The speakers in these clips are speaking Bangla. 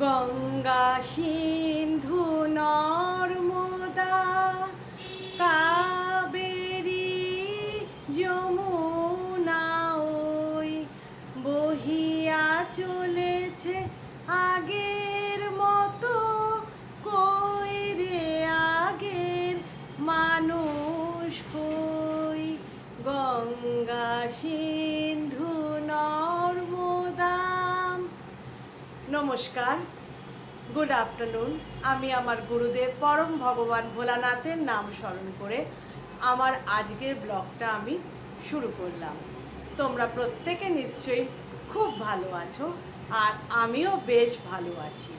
গঙ্গা সিন্ধু নর্মদা কাবেরী যমুনা ওই বহিয়া চলেছে আগের মতো কই আগের মানুষ কই? গঙ্গা সিন্ধু নমস্কার। গুড আফটারনুন আমি আমার গুরুদেব পরম ভগবান ভোলানাথের নাম স্মরণ করে আমার আজকের ব্লগটা আমি শুরু করলাম। তোমরা প্রত্যেকে নিশ্চয়ই খুব ভালো আছো আর আমিও বেশ ভালো আছি।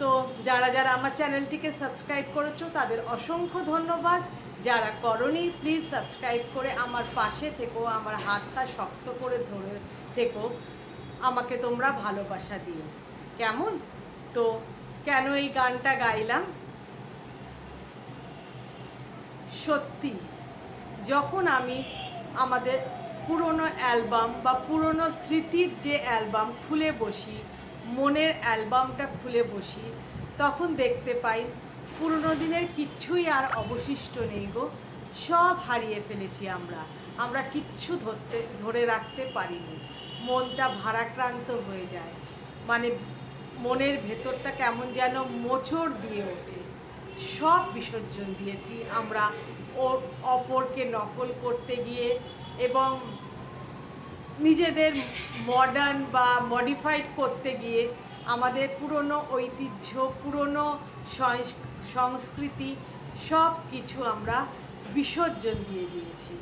তো যারা যারা আমার চ্যানেলটিকে সাবস্ক্রাইব করেছ, তাদের অসংখ্য ধন্যবাদ। যারা করনি প্লিজ সাবস্ক্রাইব করে আমার পাশে থেকো, আমার হাতটা শক্ত করে ধরে থেকো। আমাকে তোমরা ভালোবাসা দিও। কেমন? তো কেন এই গানটা গাইলাম? সত্যি, যখন আমি আমাদের পুরনো অ্যালবাম বা পুরনো স্মৃতির যে অ্যালবাম খুলে বসি, মনের অ্যালবামটা খুলে বসি, তখন দেখতে পাই পুরনো দিনের কিচ্ছুই আর অবশিষ্ট নেই গো। সব হারিয়ে ফেলেছি আমরা। আমরা কিচ্ছু ধরতে, ধরে রাখতে পারিনি। মনটা ভারাক্রান্ত হয়ে যায়। মানে মনের ভেতরটা কেমন যেন মোচড় দিয়ে ওঠে। সব বিসর্জন দিয়েছি আমরা ও, অপরকে নকল করতে গিয়ে এবং নিজেদের মডার্ন বা মডিফাইড করতে গিয়ে আমাদের পুরনো ঐতিহ্য, পুরনো সংস্কৃতি সব কিছু আমরা বিসর্জন দিয়ে দিয়েছি।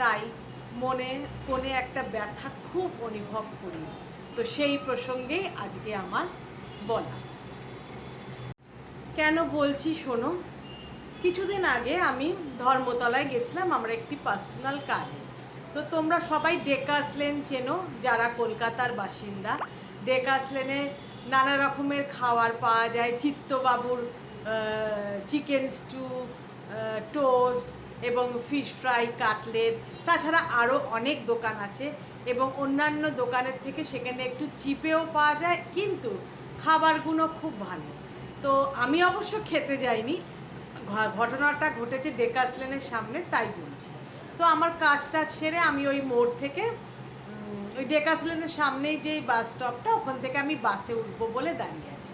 তাই মনে কোণে একটা ব্যথা খুব অনুভব করি। তো সেই প্রসঙ্গেই আজকে আমার বলা। কেন বলছি শোনো? কিছুদিন আগে আমি ধর্মতলায় গেছিলাম আমার একটি পার্সোনাল কাজে। তো তোমরা সবাই ডেকাস লেন চেনো, যারা কলকাতার বাসিন্দা। ডেকাস লেনে নানা রকমের খাবার পাওয়া যায়, চিত্তবাবুর চিকেন স্টু টোস্ট এবং ফিশ ফ্রাই কাটলেট তাছাড়া আরও অনেক দোকান আছে এবং অন্যান্য দোকানের থেকে সেখানে একটু চিপেও পাওয়া যায়, কিন্তু খাবারগুলো খুব ভালো। তো আমি অবশ্য খেতে যাইনি ঘটনাটা ঘটেছে ডেকাস লেনের সামনে, তাই বলছি। তো আমার কাজটা সেরে আমি ওই মোড় থেকে ওই ডেকাস লেনের সামনেই যে বাস স্টপটা ওখান থেকে আমি বাসে উঠবো বলে দাঁড়িয়ে আছি।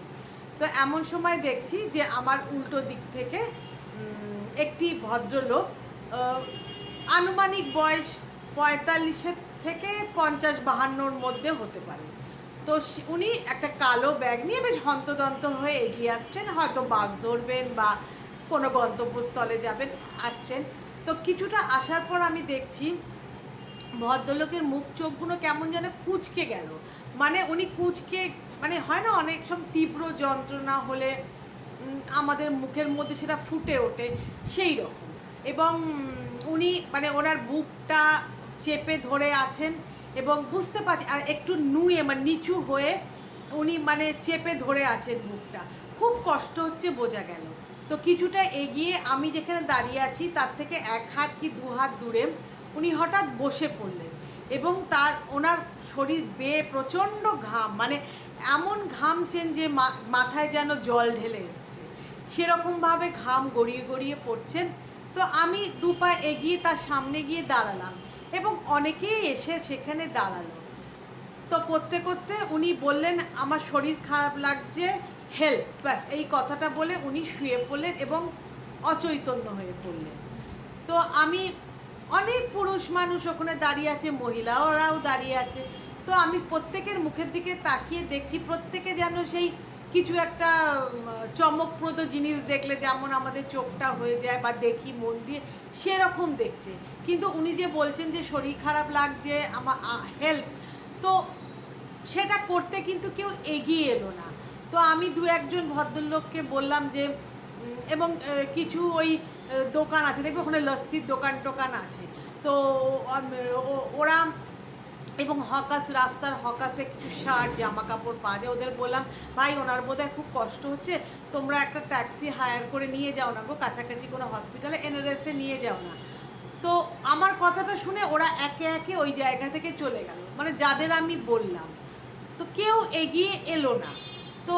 তো এমন সময় দেখছি যে আমার উল্টো দিক থেকে একটি ভদ্রলোক আনুমানিক বয়স পঁয়তাল্লিশের থেকে পঞ্চাশ বাহান্নর মধ্যে হতে পারে। তো উনি একটা কালো ব্যাগ নিয়ে বেশ হন্তদন্ত হয়ে এগিয়ে আসছেন। হয়তো বাস ধরবেন বা কোনো গন্তব্যস্থলে যাবেন, আসছেন। তো কিছুটা আসার পর আমি দেখছি ভদ্রলোকের মুখ চোখগুলো কেমন যেন কুচকে গেল। মানে উনি কুচকে মানে হয় না, অনেক সব তীব্র যন্ত্রণা হলে আমাদের মুখের মধ্যে সেটা ফুটে ওঠে সেই রকম। এবং উনি মানে ওনার বুকটা চেপে ধরে আছেন এবং বুঝতে পারছি, আর একটু নুয়ে মানে নিচু হয়ে উনি মানে চেপে ধরে আছেন বুকটা। খুব কষ্ট হচ্ছে বোঝা গেল। তো কিছুটা এগিয়ে আমি যেখানে দাঁড়িয়ে আছি তার থেকে এক হাত কি দু হাত দূরে উনি হঠাৎ বসে পড়লেন এবং তার ওনার শরীর বেয়ে প্রচণ্ড ঘাম মানে এমন ঘামছেন যে মাথায় যেন জল ঢেলে এসছে। সেরকমভাবে ঘাম গড়িয়ে গড়িয়ে পড়ছেন তো আমি দু পা এগিয়ে তার সামনে গিয়ে দাঁড়ালাম এবং অনেকেই এসে সেখানে দাঁড়াল। তো করতে করতে উনি বললেন, আমার শরীর খারাপ লাগছে হেল্প ব্যাস, এই কথাটা বলে উনি শুয়ে পড়লেন এবং অচৈতন্য হয়ে পড়লেন। তো আমি অনেক পুরুষ মানুষ ওখানে দাঁড়িয়ে আছে মহিলারাও দাঁড়িয়ে আছে। তো আমি প্রত্যেকের মুখের দিকে তাকিয়ে দেখছি, প্রত্যেকে যেন সেই কিছু একটা চমকপ্রদ জিনিস দেখলে যেমন আমাদের চোখটা হয়ে যায় বা দেখি, মন দিয়ে, সেরকম দেখছে। কিন্তু উনি যে বলছেন যে শরীর খারাপ লাগছে আমার হেল্প তো সেটা করতে কিন্তু কেউ এগিয়ে এলো না। তো আমি দু একজন ভদ্রলোককে বললাম যে এবং কিছু ওই দোকান আছে, দেখবে ওখানে লস্যির দোকান টোকান আছে। তো ওরা এবং হকাস রাস্তার হকাসে কিছু শার্ট, জামা কাপড় পাওয়া যায়, ওদের বললাম, ভাই, ওনার বোধহয় খুব কষ্ট হচ্ছে, তোমরা একটা ট্যাক্সি হায়ার করে নিয়ে যাও না গো, কাছাকাছি কোনো হসপিটালে, এনআরএসে নিয়ে যাও না। তো আমার কথাটা শুনে ওরা একে একে ওই জায়গা থেকে চলে গেল মানে যাদের আমি বললাম। তো কেউ এগিয়ে এলো না। তো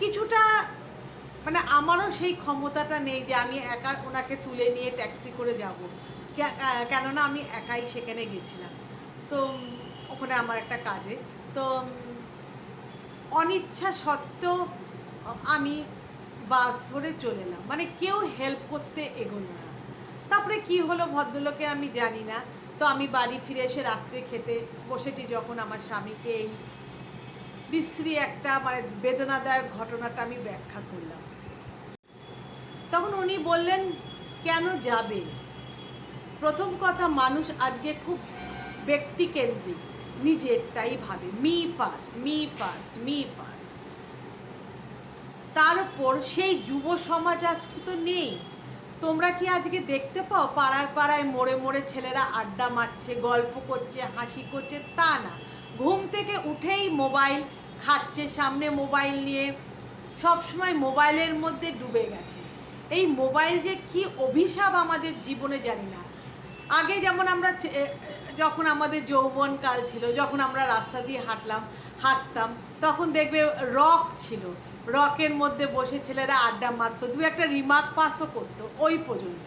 কিছুটা মানে আমারও সেই ক্ষমতাটা নেই যে আমি একা ওনাকে তুলে নিয়ে ট্যাক্সি করে যাব। কেননা আমি একাই সেখানে গেছিলাম। তো ওখানে আমার একটা কাজে। তো অনিচ্ছা সত্ত্বেও আমি বাস ধরে চলে এলাম। মানে কেউ হেল্প করতে এগোলো না। তারপরে কি হলো ভদ্রলোকে আমি জানি না। তো আমি বাড়ি ফিরে এসে রাত্রে খেতে বসেছি যখন আমার স্বামীকে এই বিশ্রী একটা মানে বেদনাদায়ক ঘটনাটা আমি ব্যাখ্যা করলাম। তখন উনি বললেন, কেন যাবে? প্রথম কথা, মানুষ আজকে খুব ব্যক্তিকেন্দ্রিক। নিজেরটাই ভাবে, me first me first me first. তার উপর সেই যুব সমাজ আজকে তো নেই। তোমরা কি আজকে দেখতে পাও? পাড়ায় পাড়ায় মোড়ে মোড়ে ছেলেরা আড্ডা মারছে, গল্প করছে, হাসি করছে, তা না। ঘুম থেকে উঠেই মোবাইল খাচ্ছে, সামনে মোবাইল নিয়ে সবসময় মোবাইলের মধ্যে ডুবে গেছে। এই মোবাইল যে কি অভিশাপ আমাদের জীবনে জানি না। আগে যেমন আমরা যখন আমাদের যৌবনকাল ছিল, যখন আমরা রাস্তা দিয়ে হাঁটলাম, হাঁটতাম, তখন দেখবে রক ছিল। রকের মধ্যে বসে ছেলেরা আড্ডা মারতো, দু একটা রিমার্ক পাসও করতো ওই পর্যন্ত।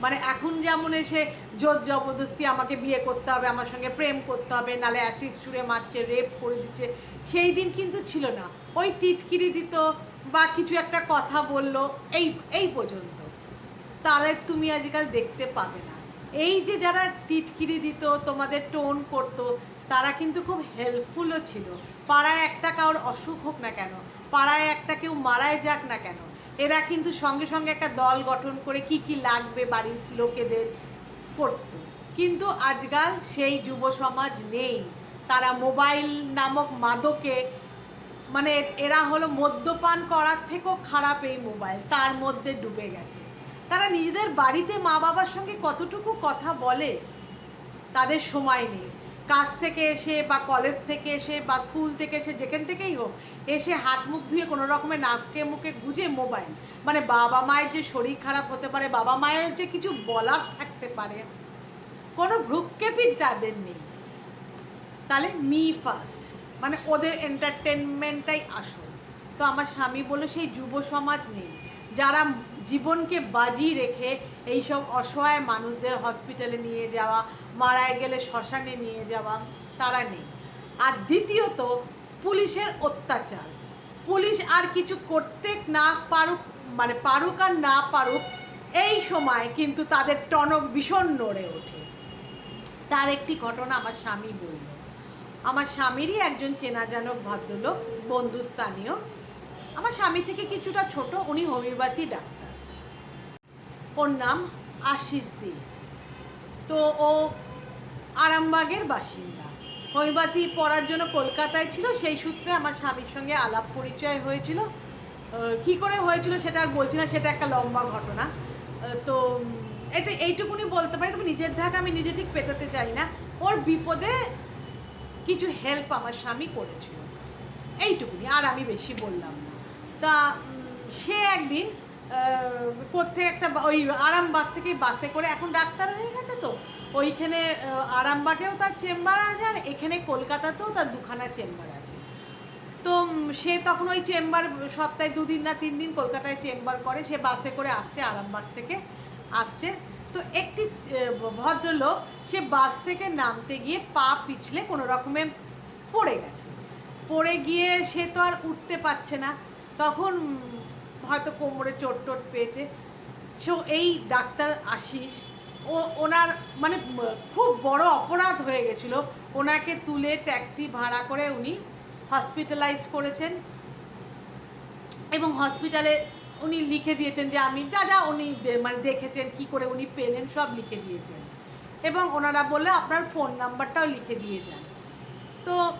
মানে এখন যেমন এসে জোর জবরদস্তি আমাকে বিয়ে করতে হবে, আমার সঙ্গে প্রেম করতে হবে, নালে অ্যাসিড ছুঁড়ে মারছে রেপ করে দিচ্ছে, সেই দিন কিন্তু ছিল না। ওই টিটকিরি দিত বা কিছু একটা কথা বলল, এই এই পর্যন্ত। তাহলে তুমি আজকাল দেখতে পাবে না। এই যে যারা টিটকিরি দিত, তোমাদের টোন করতো, তারা কিন্তু খুব হেল্পফুলও ছিল। পাড়ায় একটা কারোর অসুখ হোক না কেন, পাড়ায় একটা কেউ মারায় যাক না কেন, এরা কিন্তু সঙ্গে সঙ্গে একটা দল গঠন করে কি কি লাগবে বাড়ির লোকেদের করতো। কিন্তু আজকাল সেই যুব সমাজ নেই। তারা মোবাইল নামক মাদকে মানে এরা হলো মদ্যপান করার থেকেও খারাপ এই মোবাইল, তার মধ্যে ডুবে গেছে। তারা নিজেদের বাড়িতে মা বাবার সঙ্গে কতটুকু কথা বলে, তাদের সময় নেই। কাজ থেকে এসে বা কলেজ থেকে এসে বা স্কুল থেকে এসে যেখান থেকেই হোক, এসে হাত মুখ ধুয়ে কোনো রকমের নাককে মুখে গুজে মোবাইল মানে বাবা মায়ের যে শরীর খারাপ হতে পারে, বাবা মায়ের যে কিছু বলার থাকতে পারে, কোনো ভ্রুক্ষেপই তাদের নেই। তাহলে মি ফার্স্ট মানে ওদের এন্টারটেনমেন্টটাই আসল। তো আমার স্বামী বলল, সেই যুব সমাজ নেই। যারা জীবনকে বাজি রেখে এইসব অসহায় মানুষদের হসপিটালে নিয়ে যাওয়া, মারা গেলে শ্মশানে নিয়ে যাওয়া তারা নেই। আর দ্বিতীয়ত, পুলিশের অত্যাচার। পুলিশ আর কিছু করতে না পারুক মানে পারুক আর না পারুক, এই সময় কিন্তু তাদের টনক ভীষণ নড়ে ওঠে। তার একটি ঘটনা আমার স্বামী বলল। আমার স্বামীরই একজন চেনা জানক ভদ্রলোক, বন্ধুস্থানীয়। আমার স্বামী থেকে কিছুটা ছোট, উনি হোমিওপ্যাথি ডাক্তার। ওর নাম আশিস দে। তো ও আরামবাগের বাসিন্দা। হোমিওপ্যাথি পড়ার জন্য কলকাতায় ছিল, সেই সূত্রে আমার স্বামীর সঙ্গে আলাপ পরিচয় হয়েছিল। কি করে হয়েছিল সেটা আর বলছি না, সেটা একটা লম্বা ঘটনা। তো এটা এইটুকুনি বলতে পারি, তবে নিজের ঢাক আমি নিজে ঠিক পেটাতে চাই না। ওর বিপদে কিছু হেল্প আমার স্বামী করেছিল। এইটুকুনি, আর আমি বেশি বললাম না। তা সে একদিন কোথেকে একটা ওই আরামবাগ থেকে বাসে করে। এখন ডাক্তার হয়ে গেছে তো। ওইখানে আরামবাগেও তার চেম্বার আছে আর এখানে কলকাতাতেও তার দুখানা চেম্বার আছে। তো সে তখন ওই চেম্বার সপ্তাহে দুদিন না তিন দিন কলকাতায় চেম্বার করে। সে বাসে করে আসছে, আরামবাগ থেকে আসছে। তো একটি ভদ্রলোক, সে বাস থেকে নামতে গিয়ে পা পিছলে কোনো রকমে পড়ে গেছে। পড়ে গিয়ে সে তো আর উঠতে পারছে না। তখন হয়তো কোমরে চোট টোট পেয়েছে। সো এই ডাক্তার আশিস, ও, ওনার মানে খুব বড় অপরাধ হয়ে গেছিল। ওনাকে তুলে ট্যাক্সি ভাড়া করে উনি হসপিটালাইজ করেছেন। এবং হসপিটালে উনি লিখে দিয়েছেন যে, আমি যা যা উনি মানে দেখেছেন, কি করে উনি পেলেন, সব লিখে দিয়েছেন। এবং ওনারা বললে, আপনার ফোন নাম্বারটাও লিখে দিয়ে যান। তো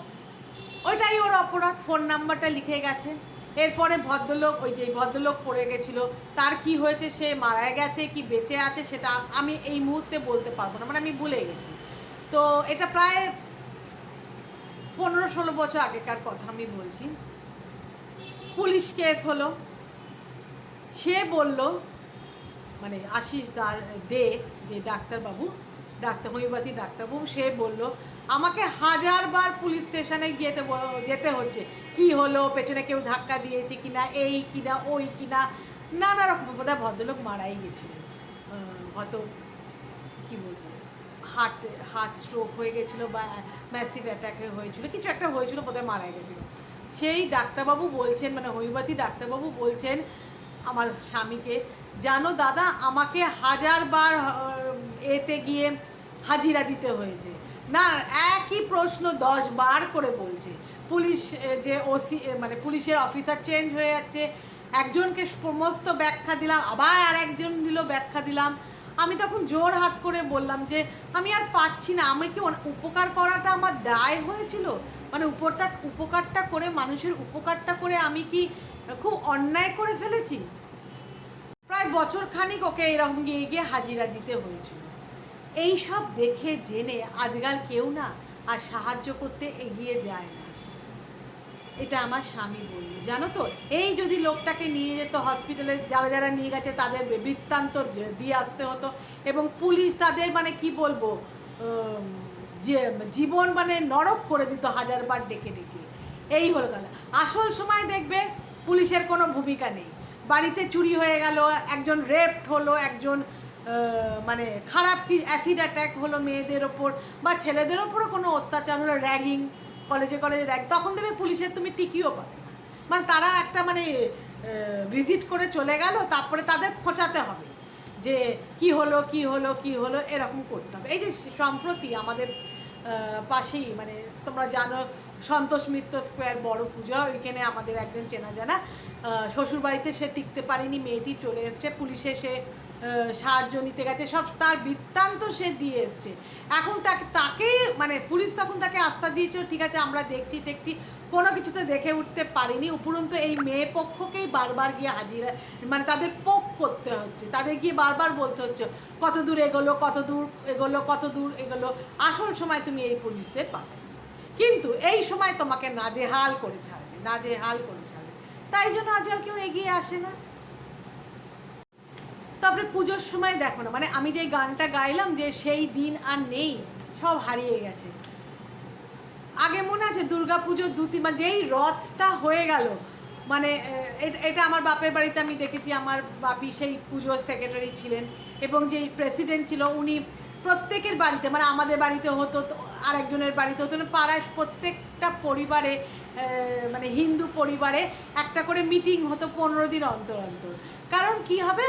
ওইটাই ওর অপরাধ ফোন নাম্বারটা লিখে গেছে। এরপরে ভদ্রলোক, ওই যে ভদ্রলোক পড়ে গেছিল, তার কি হয়েছে, সে মারা গেছে, কি বেঁচে আছে, সেটা আমি এই মুহূর্তে বলতে পারব না মানে আমি ভুলে গেছি। তো এটা প্রায় পনেরো ষোলো বছর আগেকার কথা আমি বলছি। পুলিশ কেস হলো। সে বলল মানে আশিস দা, দে, যে ডাক্তারবাবু ডাক্তার হোমিওপ্যাথি ডাক্তারবাবু, সে বলল, আমাকে হাজারবার পুলিশ স্টেশনে যেতে ব- যেতে হচ্ছে। কি হলো, পেছনে কেউ ধাক্কা দিয়েছে কিনা, এই কিনা, ওই কিনা, নানা রকম, বোধহয় ভদ্রলোক মারাই গেছিলেন। হয়তো, কি বলব হার্ট হার্ট স্ট্রোক হয়ে গেছিল বা ম্যাসিভ অ্যাটাকে হয়েছিল, কিছু একটা হয়েছিল, বোধহয় মারা গেছিল। সেই ডাক্তারবাবু বলছেন মানে হোমিওপ্যাথি ডাক্তারবাবু বলছেন আমার স্বামীকে, জানো দাদা, আমাকে হাজারবার এতে গিয়ে হাজিরা দিতে হয়েছে। না, একই প্রশ্ন দশ বার করে বলছে। পুলিশ যে ওসি মানে পুলিশের অফিসার চেঞ্জ হয়ে যাচ্ছে। একজনকে সমস্ত ব্যাখ্যা দিলাম, আবার আর একজন দিল ব্যাখ্যা দিলাম। আমি তখন জোর হাত করে বললাম যে, আমি আর পাচ্ছি না, আমি কি উপকার করাটা আমার দায় হয়েছিল? মানে উপরটা, উপকারটা করে, মানুষের উপকারটা করে আমি কি খুব অন্যায় করে ফেলেছি? প্রায় বছর খানিক ওকে এরকম গিয়ে গিয়ে হাজিরা দিতে হয়েছিল। এই সব দেখে, জেনে আজকাল কেউ না আর সাহায্য করতে এগিয়ে যায় না। এটা আমার স্বামী বলল। জানো তো, এই যদি লোকটাকে নিয়ে যেত হসপিটালে যারা যারা নিয়ে গেছে, তাদের বৃত্তান্ত দিয়ে আসতে হতো। এবং পুলিশ তাদের মানে কি বলব যে জীবন মানে নরক করে দিত হাজারবার ডেকে ডেকে। এই হলো গেল আসল সময় দেখবে পুলিশের কোনো ভূমিকা নেই। বাড়িতে চুরি হয়ে গেল, একজন রেপড হলো, একজন মানে খারাপ কি অ্যাসিড অ্যাটাক হলো মেয়েদের ওপর, বা ছেলেদের ওপরও কোনো অত্যাচার হলো র্যাগিং কলেজে কলেজে র্যাগ তখন দেবে পুলিশের তুমি টিকিও পাবে। মানে তারা একটা মানে ভিজিট করে চলে গেল, তারপরে তাদের খোঁচাতে হবে যে কি হলো কি হলো কি হলো, এরকম করতে হবে। এই যে সম্প্রতি আমাদের পাশেই মানে তোমরা জানো, সন্তোষ মিত্র স্কোয়ার বড় পুজো, ওইখানে আমাদের একজন চেনা জানা শ্বশুরবাড়িতে সে টিকতে পারেনি, মেয়েটি চলে এসছে, পুলিশে সে সাহায্য নিতে গেছে, সব তার বৃত্তান্ত সে দিয়ে এসছে এখন তাকে তাকে মানে পুলিশ তখন তাকে আস্থা দিয়েছিল ঠিক আছে, আমরা দেখছি দেখছি। কোনো কিছুতে দেখে উঠতে পারিনি, উপরন্তু এই মেয়ে পক্ষকেই বারবার গিয়ে হাজিরা মানে তাদের পোক করতে হচ্ছে, তাদের গিয়ে বারবার বলতে হচ্ছে, কত দূর এগোলো, কত দূর এগোলো, কত দূর এগোলো, আসল সময় তুমি এই পুলিশদের পাবে। কিন্তু এই সময় তোমাকে নাজেহাল করে ছাড়বে, নাজেহাল করে ছাড়বে। তাই জন্য আজকাল কেউ এগিয়ে আসে না। তারপরে পুজোর সময় দেখো না মানে আমি যে গানটা গাইলাম যে সেই দিন আর নেই, সব হারিয়ে গেছে। আগে মনে আছে দুর্গা পুজোর দু তিন মানে যেই রথটা হয়ে গেল মানে এটা আমার বাপের বাড়িতে আমি দেখেছি, আমার বাপি সেই পুজোর সেক্রেটারি ছিলেন এবং যেই প্রেসিডেন্ট ছিল উনি প্রত্যেকের বাড়িতে মানে আমাদের বাড়িতে হতো আরেকজনের বাড়িতে হতো মানে পাড়ায় প্রত্যেকটা পরিবারে মানে হিন্দু পরিবারে একটা করে মিটিং হতো পনেরো দিন অন্তর অন্তর। কারণ কি হবে?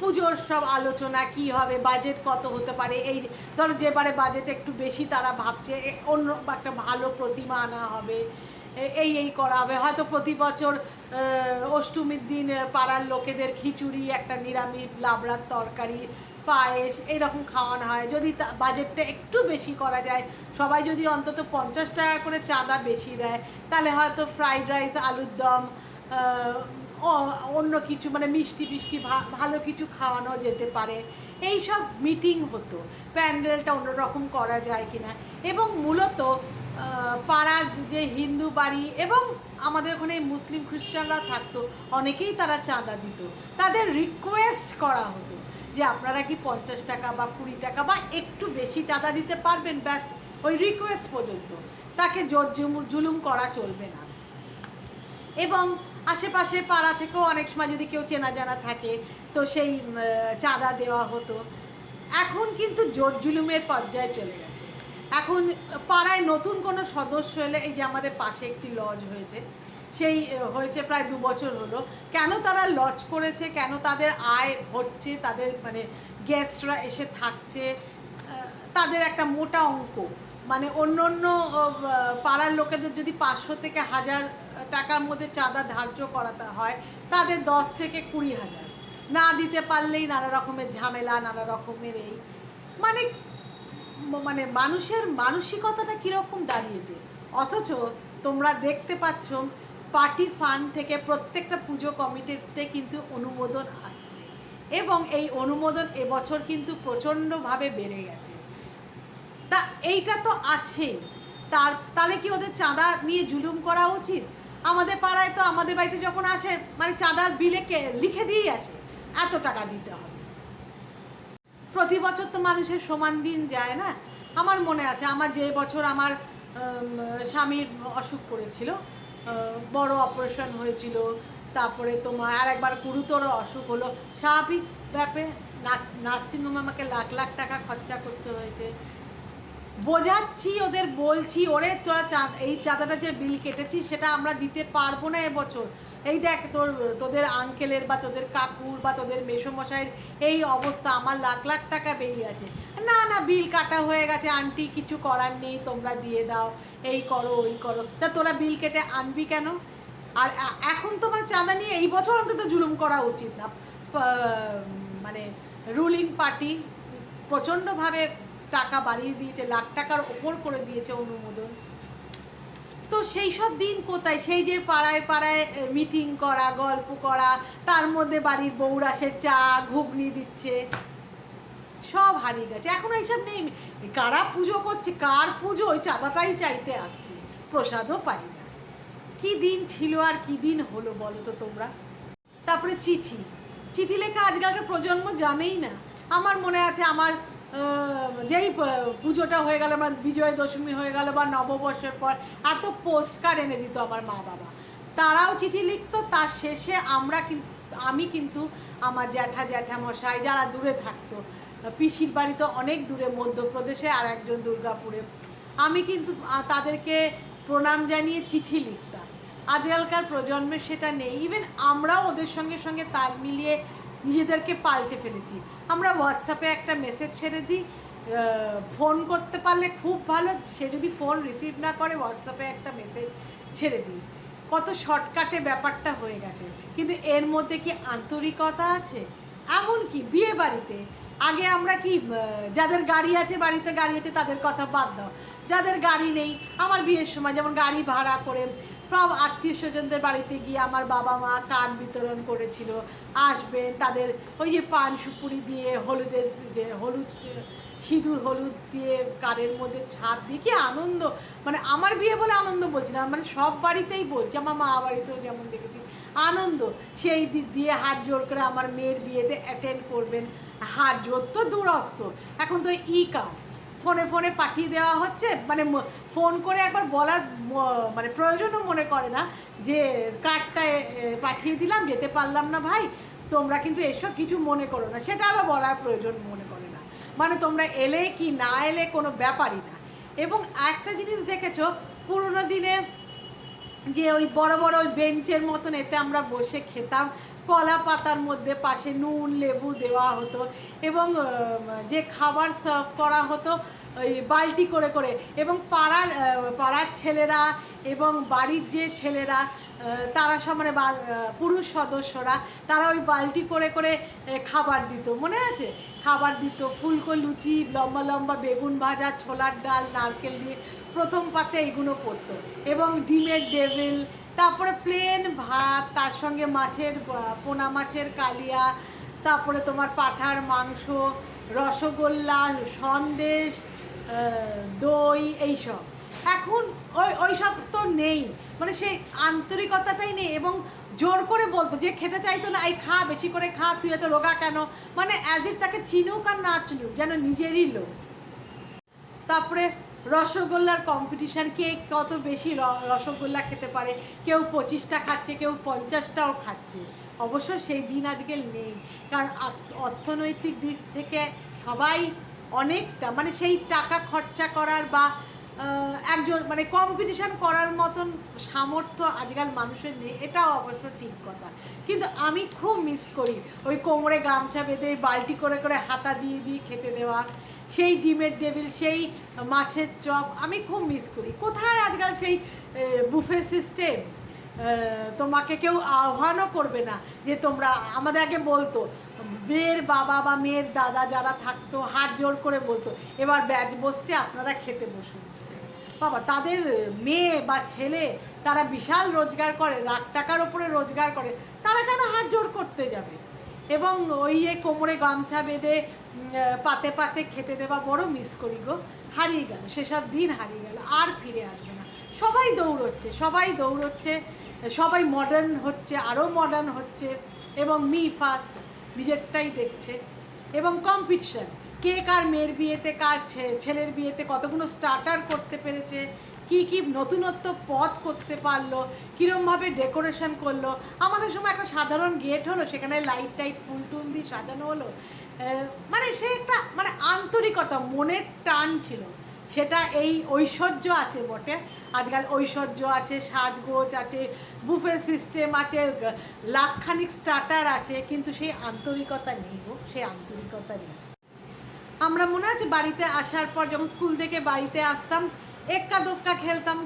পুজোর সব আলোচনা, কি হবে বাজেট কত হতে পারে, এই ধরো যেবারে বাজেট একটু বেশি তারা ভাবছে অন্য একটা ভালো প্রতিমা আনা হবে এই এই করা হবে। হয়তো প্রতি বছর অষ্টমীর দিন পাড়ার লোকেদের খিচুড়ি, একটা নিরামিষ, লাবড়ার তরকারি, পায়েস এইরকম খাওয়ানো হয়। যদি বাজেটটা একটু বেশি করা যায়, সবাই যদি অন্তত পঞ্চাশ টাকা করে চাঁদা বেশি দেয়, তাহলে হয়তো ফ্রাইড রাইস আলুর দম অন্য কিছু মানে মিষ্টি ফিষ্টি ভা- ভালো কিছু খাওয়ানো যেতে পারে। এই সব মিটিং হতো। প্যান্ডেলটা অন্যরকম করা যায় কিনা। এবং মূলত পাড়ার যে হিন্দু বাড়ি এবং আমাদের ওখানে মুসলিম খ্রিস্টানরা থাকতো, অনেকেই তারা চাঁদা দিত। তাদের রিকোয়েস্ট করা হতো যে আপনারা কি পঞ্চাশ টাকা বা কুড়ি টাকা বা একটু বেশি চাঁদা দিতে পারবেন? ব্যাস, ওই রিকোয়েস্ট পর্যন্ত। তাকে জোর জুলুম করা চলবে না। এবং আশেপাশে পাড়া থেকেও অনেক সময় যদি কেউ চেনা জানা থাকে, তো সেই চাঁদা দেওয়া হতো। এখন কিন্তু জোর জুলুমের পর্যায়ে চলে গেছে। এখন পাড়ায় নতুন কোনো সদস্য এলে এই যে আমাদের পাশে একটি লজ হয়েছে, সেই হয়েছে প্রায় দু বছর হলো। কেন তারা লজ করেছে, কেন তাদের আয় হচ্ছে তাদের মানে গেস্টরা এসে থাকছে তাদের একটা মোটা অঙ্ক। মানে অন্য অন্য পাড়ার লোকেদের যদি পাঁচশো থেকে হাজার টাকার মধ্যে চাঁদা ধার্য করাতে হয়, তাদের দশ থেকে কুড়ি হাজার। না দিতে পারলেই নানা রকমের ঝামেলা, নানা রকমের এই। মানে মানে মানুষের মানসিকতাটা কীরকম দাঁড়িয়েছে? অথচ তোমরা দেখতে পাচ্ছ, পার্টি ফান্ড থেকে প্রত্যেকটা পুজো কমিটিতে কিন্তু অনুমোদন আসছে। এবং এই অনুমোদন এবছর কিন্তু প্রচণ্ডভাবে বেড়ে গেছে। তা এইটা তো আছে তার, তাহলে কি ওদের চাঁদা নিয়ে জুলুম করা উচিত? আমাদের পাড়ায় তো আমাদের বাড়িতে যখন আসে মানে চাঁদার বিলে লিখে দিয়েই আসে, এত টাকা দিতে হবে। প্রতি বছর তো মানুষের সমান দিন যায় না? আমার মনে আছে, আমার যে বছর আমার স্বামীর অসুখ করেছিল বড় অপারেশন হয়েছিল, তারপরে তোমার আর একবার গুরুতর অসুখ হলো, স্বাভাবিক ব্যাপে নার্সিংহোমে আমাকে লাখ লাখ টাকা খরচা করতে হয়েছে বোঝাচ্ছি ওদের, বলছি, ওরে, তোরা চাঁদ, এই চাঁদাটা যে বিল কেটেছিস, সেটা আমরা দিতে পারব না এবছর। এই দেখ, তোর, তোদের আঙ্কেলের বা তোদের কাকুর বা তোদের মেসোমশাইয়ের এই অবস্থা, আমার লাখ লাখ টাকা বেরিয়ে আছে। না না, বিল কাটা হয়ে গেছে, আন্টি, কিছু করার নেই, তোমরা দিয়ে দাও, এই করো, ওই করো। তা তোরা বিল কেটে আনবি কেন? আর এখন তোমার চাঁদা নিয়ে এই বছর অন্তত জুলুম করা উচিত না। মানে রুলিং পার্টি প্রচণ্ডভাবে টাকা বাড়িয়ে দিয়েছে, লাখ টাকার ওপর করে দিয়েছে অনুমোদন। তো সেই সব দিন কোথায়? সেই যে পাড়ায় পাড়ায় মিটিং করা, গল্প করা, তার মধ্যে বাড়ির বউরা সে চা, ঘুগনি দিচ্ছে। সব হারিয়ে গেছে। এখন এইসব নেই। কারা পুজো করছে? কার পুজো? ওই চাঁদাটাই চাইতে আসছে। প্রসাদও পাই না। কী দিন ছিল আর কি দিন হলো বলো তো তোমরা? তারপরে চিঠি। চিঠি লেখা আজকালকার প্রজন্ম জানেই না। আমার মনে আছে, আমার যেই পুজোটা হয়ে গেল আমার বিজয় দশমী হয়ে গেল, বা নববর্ষের পর এত পোস্ট কার্ড এনে দিত আমার মা বাবা। তারাও চিঠি লিখতো, তার শেষে আমরা কিন্তু আমি কিন্তু আমার জ্যাঠা, জ্যাঠামশাই যারা দূরে থাকতো, পিসির বাড়ি তো অনেক দূরে, মধ্যপ্রদেশে আর একজন দুর্গাপুরে। আমি কিন্তু তাদেরকে প্রণাম জানিয়ে চিঠি লিখতাম। আজকালকার প্রজন্মে সেটা নেই। ইভেন আমরাও ওদের সঙ্গে সঙ্গে তাল মিলিয়ে নিজেদেরকে পাল্টে ফেলেছি। আমরা হোয়াটসঅ্যাপে একটা মেসেজ ছেড়ে দিই ফোন করতে পারলে খুব ভালো, সে যদি ফোন রিসিভ না করে হোয়াটসঅ্যাপে একটা মেসেজ ছেড়ে দিই। কত শর্টকাটে ব্যাপারটা হয়ে গেছে। কিন্তু এর মধ্যে কি আন্তরিকতা আছে? এমন কি বিয়ে বাড়িতে, আগে আমরা কি যাদের গাড়ি আছে, বাড়িতে গাড়ি আছে, তাদের কথা বাদ দাও। যাদের গাড়ি নেই, আমার বিয়ের সময় যেমন গাড়ি ভাড়া করে সব আত্মীয় স্বজনদের বাড়িতে গিয়ে আমার বাবা মা কান বিতরণ করেছিল আসবেন তাদের ওই যে পান সুপুরি দিয়ে হলুদের যে হলুদ, সিঁদুর হলুদ দিয়ে কারের মধ্যে ছাপ দিয়ে কি আনন্দ মানে আমার বিয়ে বলে আনন্দ বলছি না মানে সব বাড়িতেই বলছি, আমার মা বাড়িতেও যেমন দেখেছি, আনন্দ। সেই দিক দিয়ে হাত জোর করে আমার মেয়ের বিয়েতে অ্যাটেন্ড করবেন, হাত জোর তো দূরস্থ এখন তো ই কার্ড। ফোনে ফোনে পাঠিয়ে দেওয়া হচ্ছে। মানে ফোন করে একবার বলার মানে প্রয়োজনও মনে করে না যে কার্ডটা পাঠিয়ে দিলাম, যেতে পারলাম না ভাই, তোমরা কিন্তু এসব কিছু মনে করো না। সেটা আরও বলার প্রয়োজন মনে করে না। মানে তোমরা এলে কি না এলে কোনো ব্যাপারই না। এবং একটা জিনিস দেখেছ, পুরোনো দিনে যে ওই বড় বড় ওই বেঞ্চের মতন এতে আমরা বসে খেতাম কলা পাতার মধ্যে পাশে নুন, লেবু দেওয়া হতো এবং যে খাবার সার্ভ করা হতো, ওই বালতি করে করে এবং পাড়ার পাড়ার ছেলেরা এবং বাড়ির যে ছেলেরা তারা সব মানে পুরুষ সদস্যরা, তারা ওই বালতি করে করে খাবার দিত। মনে আছে? খাবার দিত, ফুলকো লুচি, লম্বা লম্বা বেগুন ভাজা, ছোলার ডাল, নারকেল দিয়ে প্রথম পাতে এইগুলো পড়তো এবং ডিমের ডেভিল তারপরে প্লেন ভাত, তার সঙ্গে মাছের পোনা মাছের কালিয়া, তারপরে তোমার পাঠার মাংস, রসগোল্লা, সন্দেশ দই, এইসব। এখন ওই ওই সব তো নেই। মানে সেই আন্তরিকতাটাই নেই এবং জোর করে বলতো, যে খেতে চাইতো না, এই খা, বেশি করে খা, তুই এত রোগা কেন? মানে অ্যাজ তাকে চিনুক আর না চিনুক, যেন নিজেরই লোক। তারপরে রসগোল্লার কম্পিটিশান কে কত বেশি রসগোল্লা খেতে পারে? কেউ পঁচিশটা খাচ্ছে, কেউ পঞ্চাশটাও খাচ্ছে। অবশ্য সেই দিন আজকাল নেই। কারণ অর্থনৈতিক দিক থেকে সবাই অনেকটা মানে সেই টাকা খরচা করার বা একজন মানে কম্পিটিশান করার মতন সামর্থ্য আজকাল মানুষের নেই। এটাও অবশ্য ঠিক কথা। কিন্তু আমি খুব মিস করি। ওই কোমরে গামছা বেঁধে বালতি করে করে হাতা দিয়ে দিয়ে খেতে দেওয়া। সেই ডিমের টেবিল, সেই মাছের চপ আমি খুব মিস করি। কোথায় আজকাল সেই বুফে সিস্টেম তোমাকে কেউ আহ্বানও করবে না যে তোমরা আমাদের আগে বলতো, মেয়ের বাবা বা মেয়ের দাদা যারা থাকতো, হাত জোর করে বলতো, এবার ব্যাচ বসছে, আপনারা খেতে বসুন। বাবা, তাদের মেয়ে বা ছেলে তারা বিশাল রোজগার করে, লাখ টাকার ওপরে রোজগার করে, তারা কেন হাত জোর করতে যাবে? এবং ওই কোমরে গামছা বেঁধে পাতে পাতে খেতে দেওয়া বড় মিস করি গো। হারিয়ে গেল, সেসব দিন হারিয়ে গেল, আর ফিরে আসবে না। সবাই দৌড়চ্ছে সবাই দৌড়চ্ছে, সবাই মডার্ন হচ্ছে আরও মডার্ন হচ্ছে, এবং মি ফার্স্ট নিজেরটাই দেখছে। এবং কম্পিটিশন কে কার মেয়ের বিয়েতে, কার ছেলের বিয়েতে কতগুলো স্টার্টার করতে পেরেছে কি কি নতুনত্ব পথ করতে পারল কীরমভাবে ডেকোরেশন করল। আমাদের সময় একটা সাধারণ গেট হলো, সেখানে লাইট টাইট, ফুল টুল দিয়ে সাজানো হলো। মানে সে একটা মানে আন্তরিকতা, মনের টান ছিল। সেটা এই ঐশ্বর্য আছে বটে। আজকাল ঐশ্বর্য আছে, সাজগোজ আছে, বুফে সিস্টেম আছে, লাখখানিক স্টার্টার আছে, কিন্তু সেই আন্তরিকতা নেই গো, সেই আন্তরিকতা নেই। আমরা মনে আছে বাড়িতে আসার পর, যখন স্কুল থেকে বাড়িতে আসতাম এক্কা দোক্কা খেলতাম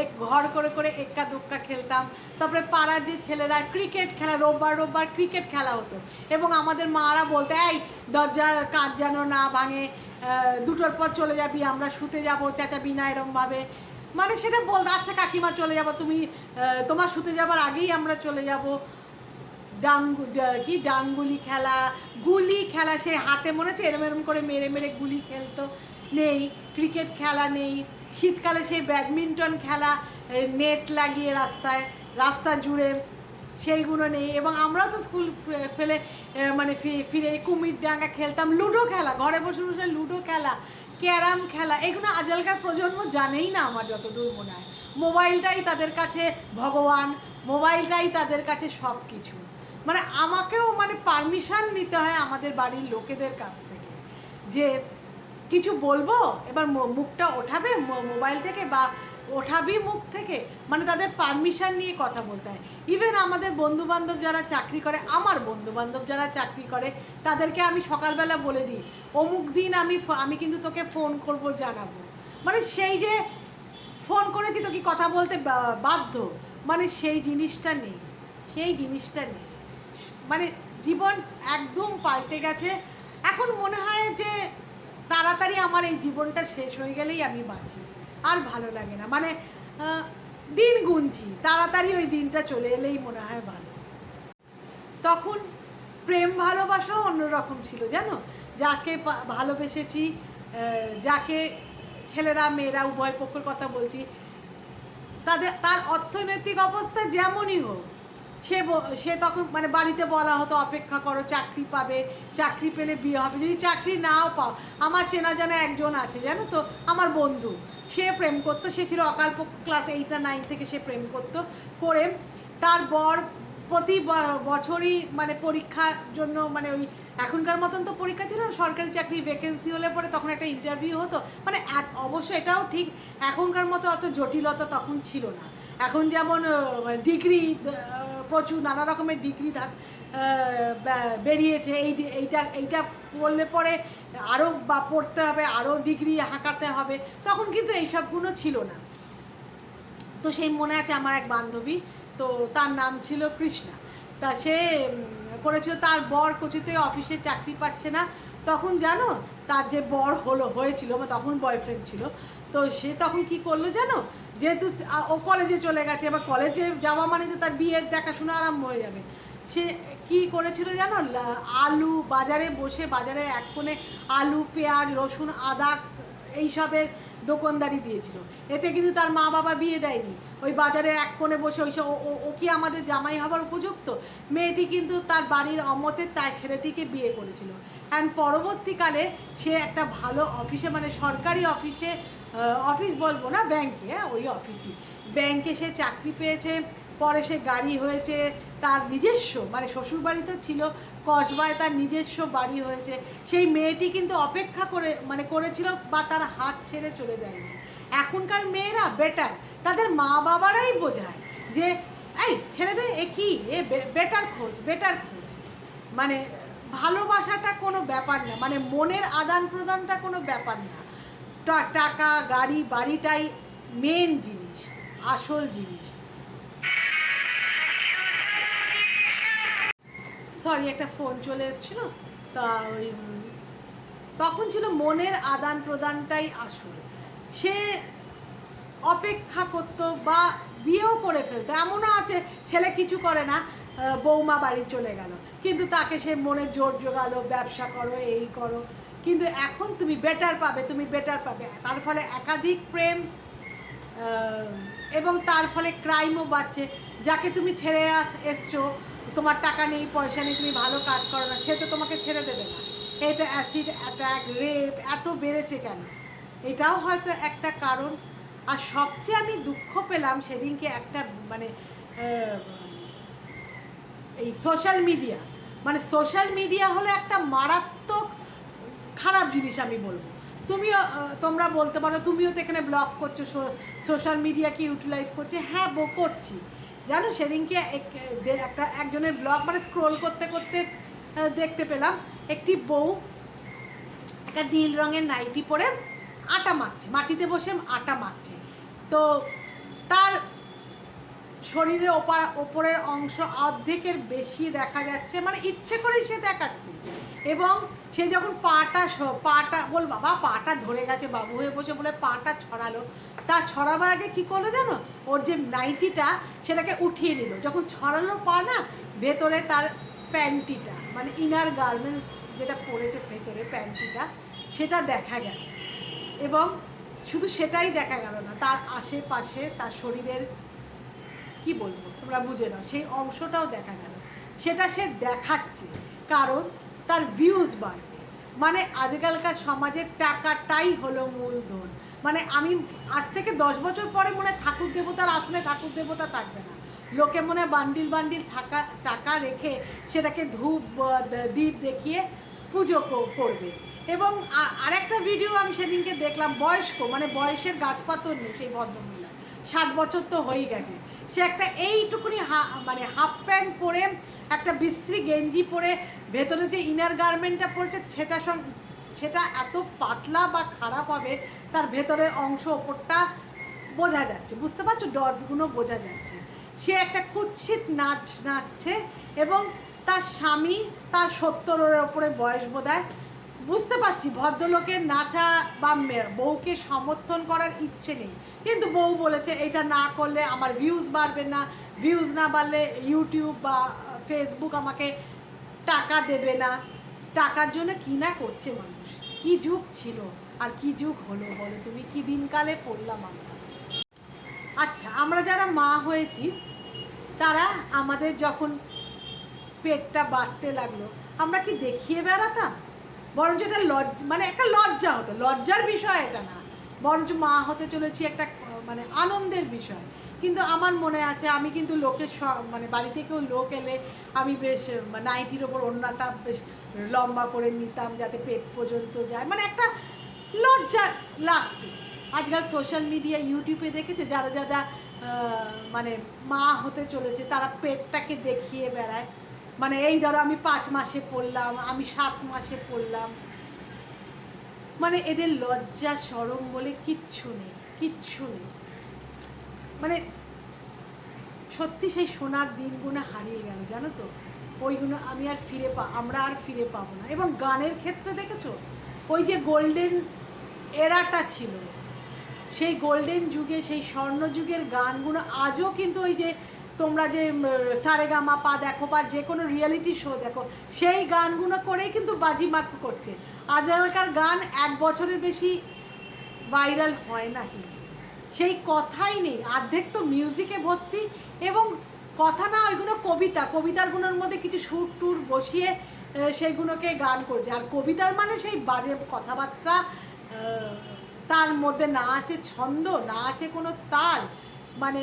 এক ঘর করে করে এক্কা দোক্কা খেলতাম। তারপরে পাড়ার যে ছেলেরা ক্রিকেট খেলা, রোববার রোববার ক্রিকেট খেলা হতো। এবং আমাদের মারা বলতে, এই দরজার কাজ যেন না ভাঙে দুটোর পর চলে যাবি, আমরা শুতে যাব, চেঁচাবি না এরমভাবে। মানে সেটা বলতো আচ্ছা কাকিমা চলে যাব, তুমি তোমার শুতে যাবার আগেই আমরা চলে যাব। ডাঙ্গু কি ডাঙ্গুলি খেলা, গুলি খেলা, সে হাতে মনে হচ্ছে এরম এরম করে মেরে মেরে গুলি খেলতো। নেই ক্রিকেট খেলা নেই। শীতকালে সেই ব্যাডমিন্টন খেলা নেট লাগিয়ে রাস্তায়, রাস্তা জুড়ে সেইগুলো নেই। এবং আমরাও তো স্কুল ফেলে মানে ফিরে কুমির ডাঙ্গা খেলতাম। লুডো খেলা, ঘরে বসে বসে লুডো খেলা, ক্যারাম খেলা, এগুলো আজকালকার প্রজন্ম জানেই না আমার যতদূর মনে হয়। মোবাইলটাই তাদের কাছে ভগবান, মোবাইলটাই তাদের কাছে সব কিছু মানে আমাকেও মানে পারমিশন নিতে হয় আমাদের বাড়ির লোকেদের কাছ থেকে যে কিছু বলব? এবার মুখটা ওঠাবে? মোবাইল থেকে বা ওঠাবি মুখ থেকে? মানে তাদের পারমিশন নিয়ে কথা বলতে হয়। ইভেন আমাদের বন্ধু বান্ধব যারা চাকরি করে, আমার বন্ধু বান্ধব যারা চাকরি করে, তাদেরকে আমি সকালবেলা বলে দিই, অমুক দিন আমি আমি কিন্তু তোকে ফোন করব, জানাব। মানে সেই যে ফোন করেছি তো কি কথা বলতে বাধ্য? মানে সেই জিনিসটা নেই। সেই জিনিসটা নেই। মানে জীবন একদম পাল্টে গেছে। এখন মনে হয় যে তাড়াতাড়ি আমার এই জীবনটা শেষ হয়ে গেলেই আমি বাঁচি। আর ভালো লাগে না। মানে দিন গুনছি, তাড়াতাড়ি ওই দিনটা চলে এলেই মনে হয় ভালো। তখন প্রেম ভালোবাসাও অন্যরকম ছিল, জানো? যাকে ভালোবেসেছি যাকে ছেলেরা, মেয়েরা, উভয় পক্ষের কথা বলছি, তাদের, তার অর্থনৈতিক অবস্থা যেমনই হোক সে সে তখন মানে বাড়িতে বলা হতো, অপেক্ষা করো, চাকরি পাবে, চাকরি পেলে বিয়ে হবে, যদি চাকরি নাও পাও, আমার চেনা জানা একজন আছে, জানো তো, আমার বন্ধু, সে প্রেম করতো, সে ছিল অকাল ক্লাস এইট নাইন থেকে সে প্রেম করতো, করে তার বর প্রতি বছরই মানে পরীক্ষার জন্য মানে ওই এখনকার মতন তো পরীক্ষা ছিল, সরকারি চাকরি ভ্যাকেন্সি হলে পরে তখন একটা ইন্টারভিউ হতো মানে অবশ্য এটাও ঠিক, এখনকার মতো অত জটিলতা তখন ছিল না, এখন যেমন ডিগ্রি প্রচুর নানা রকমের ডিগ্রি তার বেরিয়েছে। এই এইটা এইটা পড়লে পরে আরও বা পড়তে হবে আরও ডিগ্রি হাঁকাতে হবে। তখন কিন্তু এইসবগুলো ছিল না। তো সেই মনে আছে আমার এক বান্ধবী, তো তার নাম ছিল কৃষ্ণা। তা সে করেছিল, তার বর কোচিতে অফিসে চাকরি পাচ্ছে না। তখন জানো, তার যে বর হলো, হয়েছিল, বা তখন বয়ফ্রেন্ড ছিল। তো সে তখন কি করল জানো যেহেতু ও কলেজে চলে গেছে, এবার কলেজে যাওয়া মানে তো তার বিয়ের দেখাশোনা আরম্ভ হয়ে যাবে। সে কি করেছিল জানো? আলু বাজারে বসে, বাজারে এক কোণে আলু, পেঁয়াজ, রসুন, আদা এইসবের দোকানদারি দিয়েছিল। এতে কিন্তু তার মা বাবা বিয়ে দেয়নি। ওই বাজারে এক কোণে বসে ওইসব ও- ও- কি আমাদের জামাই হবার উপযুক্ত? মেয়েটি কিন্তু তার বাড়ির অমতে তার ছেলেটিকে বিয়ে করেছিল। অ্যান্ড পরবর্তীকালে সে একটা ভালো অফিসে মানে সরকারি অফিসে অফিস বলব না ব্যাংকে হ্যাঁ ওই অফিসই ব্যাংকে সে চাকরি পেয়েছে, পরে সে গাড়ি হয়েছে, তার নিজস্ব মানে শ্বশুরবাড়ি তো ছিল, কসবায় তার নিজস্ব বাড়ি হয়েছে। সেই মেয়েটি কিন্তু অপেক্ষা করে মানে করেছিল বা তার হাত ছেড়ে চলে যায়নি। এখনকার মেয়েরা বেটার তাদের মা বাবারাই বোঝায় যে, এই ছেলেদের এ কি? এ বেটার খোঁজ বেটার খোঁজ। মানে ভালোবাসাটা কোনো ব্যাপার না মানে মনের আদান প্রদানটা কোনো ব্যাপার না। টাকা, গাড়ি, বাড়িটাই মেন জিনিস, আসল জিনিস। সরি একটা ফোন চলে এসেছিল। তা ওই, তখন ছিল মনের আদান প্রদানটাই আসল। সে অপেক্ষা করতো বা বিয়েও করে ফেলতো। এমনও আছে, ছেলে কিছু করে না বৌমা বাড়ি চলে গেল। কিন্তু তাকে সে মনে জোর জোগালো, ব্যবসা করো, এই করো। কিন্তু এখন তুমি বেটার পাবে, তুমি বেটার পাবে। তার ফলে একাধিক প্রেম এবং তার ফলে ক্রাইমও বাড়ছে। যাকে তুমি ছেড়ে এসছো, তোমার টাকা নেই, পয়সা নেই, তুমি ভালো কাজ করো না, সে তো তোমাকে ছেড়ে দেবে না। এই তো অ্যাসিড অ্যাটাক রেপ এত বেড়েছে কেন? এটাও হয়তো একটা কারণ। আর সবচেয়ে আমি দুঃখ পেলাম সেদিনকে একটা মানে এই সোশ্যাল মিডিয়া মানে সোশ্যাল মিডিয়া হলো একটা মারাত্মক খারাপ জিনিস আমি বলব। তুমিও তোমরা বলতে পারো, তুমিও তো এখানে ব্লগ করছ সোশ্যাল মিডিয়া কি ইউটিলাইজ করছে? হ্যাঁ বো, করছি। জানো, সেদিনকে এক- একটা, একজনের ব্লগ মানে স্ক্রোল করতে করতে দেখতে পেলাম, একটি বউ একটা নীল রঙের নাইটি পরে আটা মাখছে, মাটিতে বসে আটা মাখছে। তো তার শরীরের ওপার ওপরের অংশ অর্ধেকের বেশি দেখা যাচ্ছে মানে ইচ্ছে করে সে দেখাচ্ছে। এবং সে যখন পাটা পাটা, বল বাবা, পাটা ধরে গেছে বাবু হয়ে বসে বলে পাটা ছড়ালো। তা ছড়াবার আগে কী করল জানো? ওর যে নাইটিটা, সেটাকে উঠিয়ে নিল। যখন ছড়ালো পা না, ভেতরে তার প্যান্টিটা মানে ইনার গার্মেন্টস যেটা পরেছে ভেতরে প্যান্টিটা, সেটা দেখা গেল। এবং শুধু সেটাই দেখা গেল না, তার আশেপাশে, তার শরীরের কি বলব? তোমরা বুঝে নাও, সেই অংশটাও দেখা গেল। সেটা সে দেখাচ্ছে, কারণ তার ভিউজ বাড়বে। মানে আজকালকার সমাজের টাকাটাই হলো মূলধন মানে আমি আজ থেকে দশ বছর পরে মনে ঠাকুর দেবতার আসলে ঠাকুর দেবতা থাকবে না। লোকে মনে হয় বান্ডিল বান্ডিল থাকা, টাকা রেখে সেটাকে ধূপ দ্বীপ দেখিয়ে পুজো করবে। এবং আরেকটা ভিডিও আমি সেদিনকে দেখলাম, বয়স্ক মানে বয়সের গাছপাতর নেই সেই ভদ্রমহিলা। ষাট বছর তো হয়েই গেছে। সে একটা এইটুকুনি হা- মানে হাফ প্যান্ট পরে, একটা বিশ্রী গেঞ্জি পরে, ভেতরে যে ইনার গার্মেন্টটা পরেছে, সেটা সেটা এত পাতলা বা খারাপ হবে, তার ভেতরের অংশ ওপরটা বোঝা যাচ্ছে। বুঝতে পারছ? ডটসগুলো বোঝা যাচ্ছে। সে একটা কুৎসিত নাচ নাচছে এবং তার স্বামী তার সত্তরের ওপরে বয়স বোধহয় বুঝতে পারছি, ভদ্রলোকের নাচা বা বউকে সমর্থন করার ইচ্ছে নেই। কিন্তু বউ বলেছে, এটা না করলে আমার ভিউজ বাড়বে না। ভিউজ না বাড়লে ইউটিউব বা ফেসবুক আমাকে টাকা দেবে না। টাকার জন্য কি না করছে মানুষ? কি যুগ ছিল আর কি যুগ হলো বলো তুমি? কি দিনকালে পড়লাম আমরা? আচ্ছা আমরা যারা মা হয়েছি, তারা আমাদের যখন পেটটা বাড়তে লাগল, আমরা কি দেখিয়ে বেড়াতাম? বরঞ্চ এটা লজ মানে একটা লজ্জা হতো। লজ্জার বিষয় এটা না। বরঞ্চ মা হতে চলেছি একটা মানে আনন্দের বিষয়। কিন্তু আমার মনে আছে, আমি কিন্তু লোকের মানে বাড়ি থেকেও লোক এলে আমি বেশ নাইটির ওপর ওড়নাটা বেশ লম্বা করে নিতাম যাতে পেট পর্যন্ত যায়। মানে একটা লজ্জা লাগতো। আজকাল সোশ্যাল মিডিয়া ইউটিউবে দেখেছে, যারা যারা মানে মা হতে চলেছে, তারা পেটটাকে দেখিয়ে বেড়ায়। মানে এই ধরো আমি পাঁচ মাসে পড়লাম, আমি সাত মাসে পড়লাম। মানে এদের লজ্জা সরম বলে কিচ্ছু নেই কিচ্ছু নেই। মানে সত্যি সেই সোনার দিনগুলো হারিয়ে গেল, জানো তো? ওইগুলো আমি আর ফিরে পা, আমরা আর ফিরে পাবো না। এবং গানের ক্ষেত্রে দেখেছ? ওই যে গোল্ডেন এরাটা ছিল, সেই গোল্ডেন যুগে, সেই স্বর্ণযুগের গানগুলো আজও কিন্তু ওই যে তোমরা যে সারেগামা পা দেখো বা যে কোনো রিয়েলিটি শো দেখো, সেই গানগুলো করেই কিন্তু বাজিমাত করছে। আজকালকার গান এক বছরের বেশি ভাইরাল হয় না সেই কথাই নেই। অর্ধেক তো মিউজিকে ভর্তি এবং কথা না, ওইগুলো কবিতা। কবিতারগুলোর মধ্যে কিছু সুর টুর বসিয়ে সেইগুলোকে গান করছে। আর কবিতার মানে সেই বাজে কথাবার্তা তার মধ্যে না আছে ছন্দ, না আছে কোনো তাল। মানে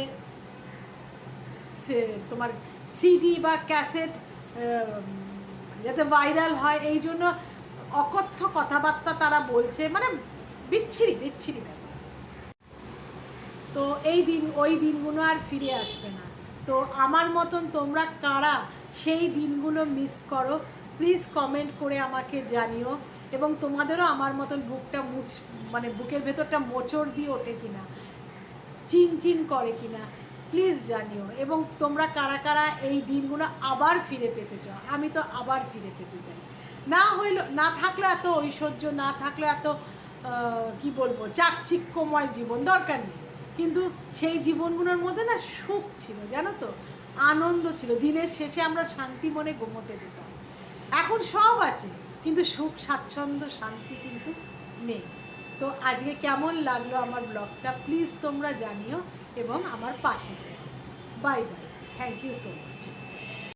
তোমার সিডি বা ক্যাসেট যাতে ভাইরাল হয়, এই জন্য অকথ্য কথাবার্তা তারা বলছে। মানে বিচ্ছিরি বিচ্ছিরি ব্যাপার। তো এই দিন, ওই দিনগুলো আর ফিরে আসবে না। তো আমার মতন তোমরা কারা সেই দিনগুলো মিস করো প্লিজ কমেন্ট করে আমাকে জানিও। এবং তোমাদেরও আমার মতন বুকটা মুছ মানে বুকের ভেতরটা মোচড় দিয়ে ওঠে কিনা চিন চিন করে কিনা। প্লিজ জানিও, এবং তোমরা কারা কারা এই দিনগুলো আবার ফিরে পেতে চাও? আমি তো আবার ফিরে পেতে চাই। না হইল, না থাকলে এত ঐশ্বর্য, না থাকলে এত কি বলব, চাকচিক্যময় জীবন, দরকার নেই। কিন্তু সেই জীবনগুলোর মধ্যে না সুখ ছিল, জানো তো? আনন্দ ছিল। দিনের শেষে আমরা শান্তি মনে ঘুমোতে যেতাম। এখন সব আছে, কিন্তু সুখ, স্বাচ্ছন্দ্য, শান্তি কিন্তু নেই। তো আজকে কেমন লাগল আমার ব্লগটা প্লিজ তোমরা জানিও। এবং আমার পাশে। Bye bye thank you so much